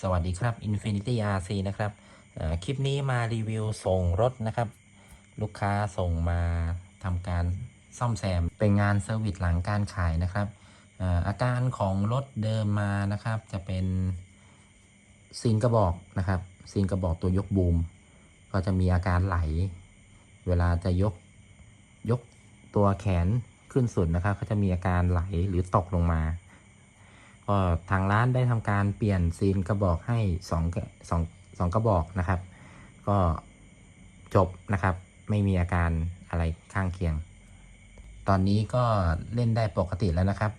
สวัสดีครับ Infinity RC นะครับคลิปนี้มารีวิวส่งรถนะครับ ลูกค้าส่งมาทำการซ่อมแซม เป็นงานเซอร์วิสหลังการขายนะครับเอ่ออาการของรถเดิมมานะครับ จะเป็นซีนกระบอกนะครับซีนกระบอกตัวยกบูม ก็จะมีอาการไหล เวลาจะยกยกตัวแขนขึ้นสุดนะครับ ก็จะมีอาการไหลหรือตกลงมา ก็ทางร้านได้ทำการเปลี่ยนซีนกระบอกให้สองกระสองสองกระบอกนะครับ ก็จบนะครับ ไม่มีอาการอะไรข้างเคียง ตอนนี้ก็เล่นได้ปกติแล้วนะครับ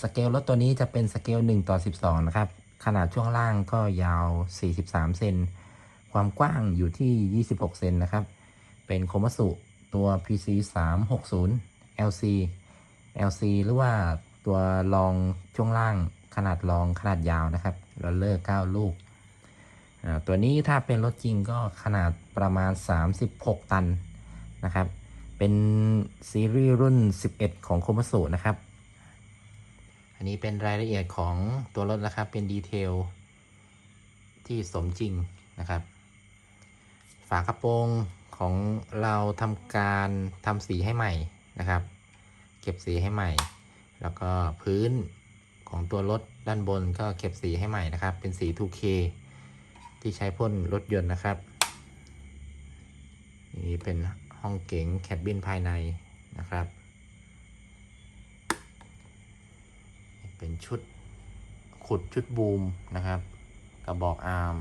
สเกลรถตัวนี้จะเป็นสเกล1ต่อ 12 นะครับ ขนาดช่วงล่างก็ยาว 43 เซน ความกว้างอยู่ที่ 26 เซนนะครับ เป็นโคมัสุตัว PC 360 LC LC หรือว่า ตัวรองช่วงล่างขนาดรองขนาดยาวนะครับรอลเลอร์9ลูก ตัวนี้ถ้าเป็นรถจริงก็ขนาดประมาณ 36 ตันนะครับ เป็นซีรีส์รุ่น 11 ของโคมัสุนะครับ อันนี้เป็นรายละเอียดของตัวรถนะครับ เป็นดีเทลที่สมจริงนะครับ ฝากระโปรงของเราทำการทำสีให้ใหม่นะครับ เก็บสีให้ใหม่ แล้วก็พื้นของตัวรถด้านบนก็เก็บสีให้ใหม่นะครับ เป็นสี 2K ที่ใช้พ่นรถยนต์นะครับ นี่เป็นห้องเก๋งแคบบินภายในนะครับ เป็นชุดขุดชุดบูมนะครับ กระบอกอาร์ม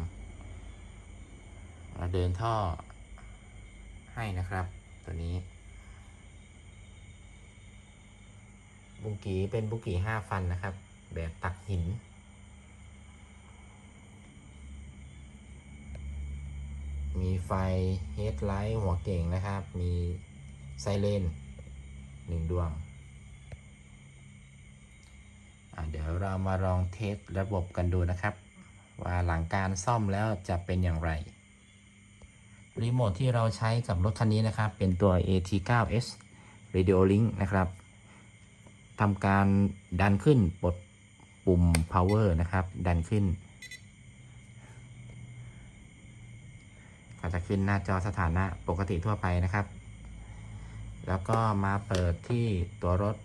เดินท่อให้นะครับ ตัวนี้ บุกีเป็นบุกีห้าฟันนะครับ แบบตักหิน มีไฟเฮดไลท์หัวเก่งนะครับ มีไซเรนหนึ่งดวง เดี๋ยวเรามาลองเทสระบบกันดูนะครับ ว่าหลังการซ่อมแล้วจะเป็นอย่างไร รีโมทที่เราใช้กับรถคันนี้นะครับ เป็นตัว AT9S Radio Link นะครับ ทำการดันขึ้นปลดปุ่ม power นะครับ ดันขึ้น ก็จะขึ้นหน้าจอสถานะปกติทั่วไปนะครับ แล้วก็มาเปิดที่ตัวรถ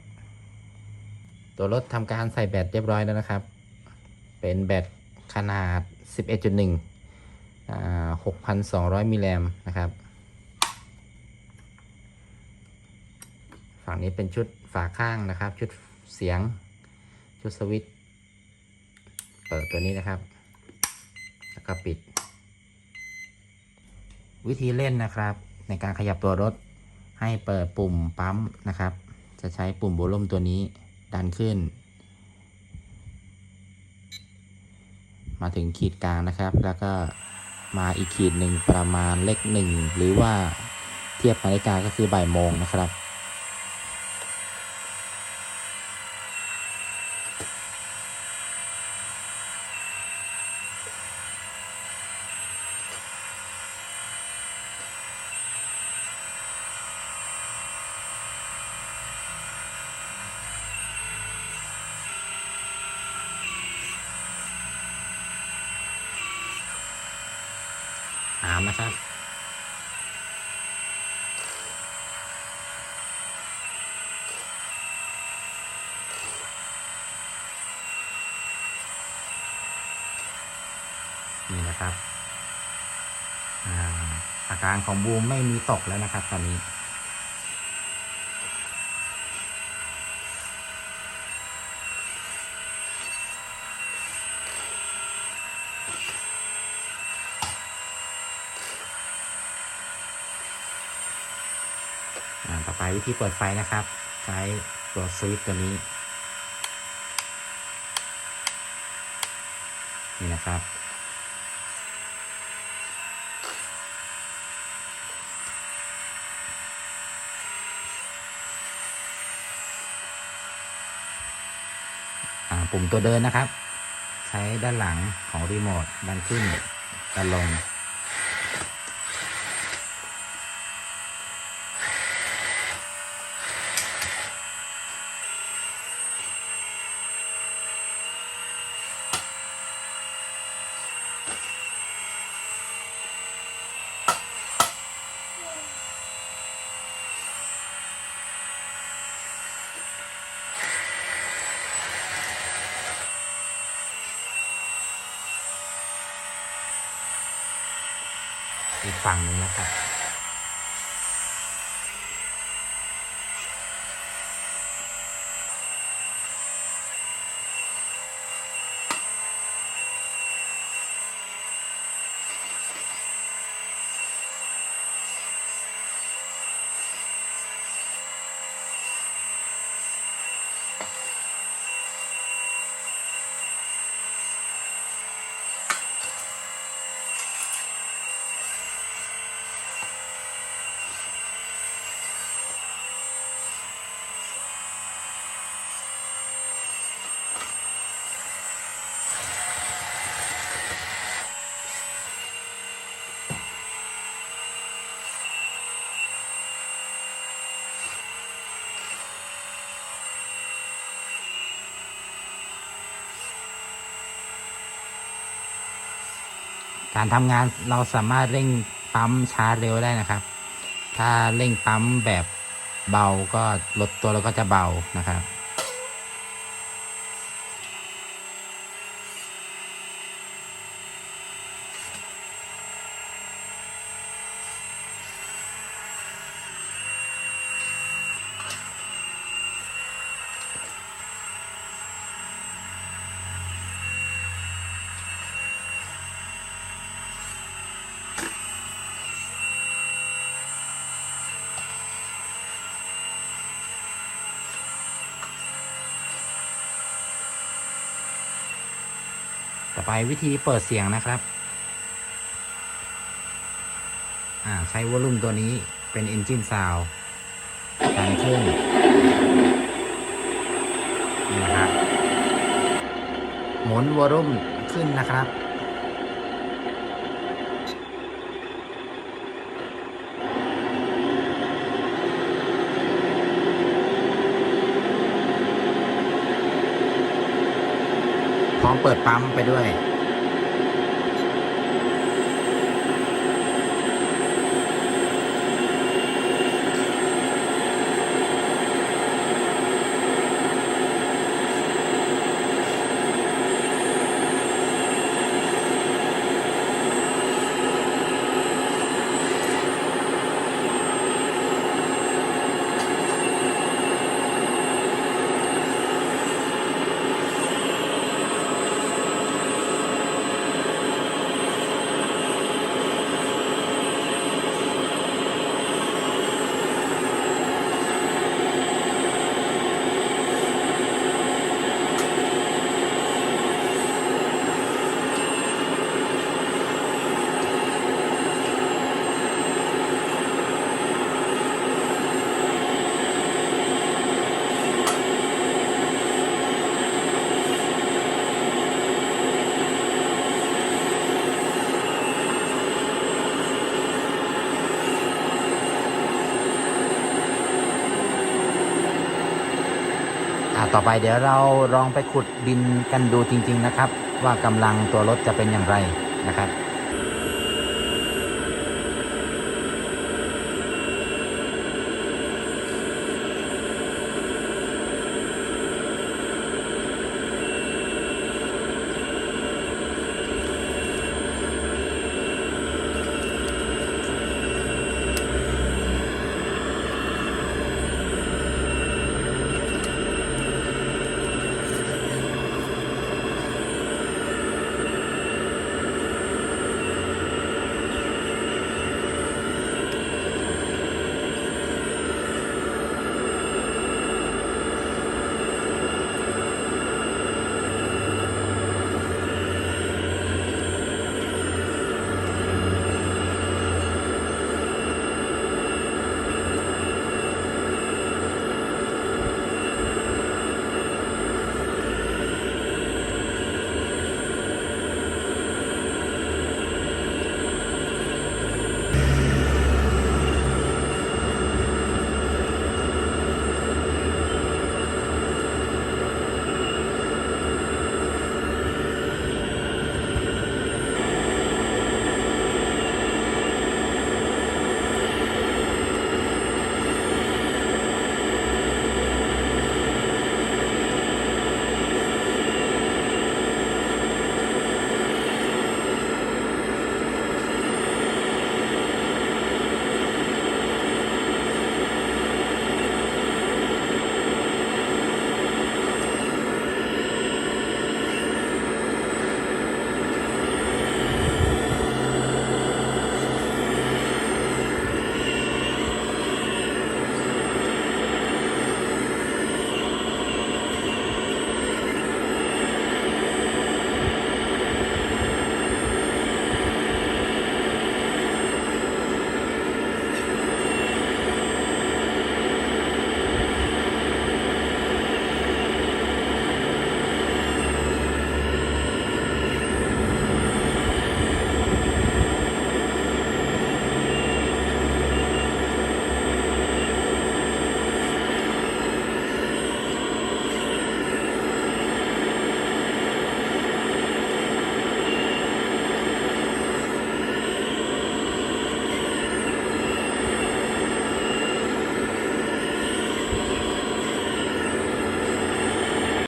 ตัวรถทำการใส่แบตเรียบร้อยแล้วนะครับ เป็นแบตขนาด 11.1 6,200 มิลลิแอมนะครับ ฝั่งนี้เป็นชุดฝาข้างนะครับ ชุดเสียง ชุดสวิตเปิดตัวนี้นะครับ แล้วก็ปิด วิธีเล่นนะครับ ในการขยับตัวรถให้เปิดปุ่มปั๊มนะครับ จะใช้ปุ่มโวลูมตัวนี้ดันขึ้น มาถึงขีดกลางนะครับ แล้วก็มาอีกขีดหนึ่งประมาณเลขหนึ่งหรือว่าเทียบนาฬิกาก็คือบ่ายโมงนะครับ นะครับ นี่นะครับอาอาการของบูมไม่มีตกแล้วนะครับตอนนี้ ต่อไปวิธีเปิดไฟนะครับ ใช้ตัวสวิตช์ตัวนี้ นี่นะครับ ปุ่มตัวเดินนะครับ ใช้ด้านหลังของรีโมทดันขึ้นดันลง อีกฝั่งหนึ่งนะครับ การทำงานเราสามารถเร่งปั๊มช้าเร็วได้นะครับ ถ้าเร่งปั๊มแบบเบาก็ลดตัวเราก็จะเบานะครับ ต่อไปวิธีเปิดเสียงนะครับ ใช้วอลลุ่มตัวนี้เป็น Engine Sound ดังขึ้นนี่นะครับ หมุนวอลลุ่มขึ้นนะครับ พร้อมเปิดปั๊มไปด้วย ต่อไปเดี๋ยวเราลองไปขุดดินกันดูจริง ๆ นะครับ ว่ากำลังตัวรถจะเป็นอย่างไรนะครับ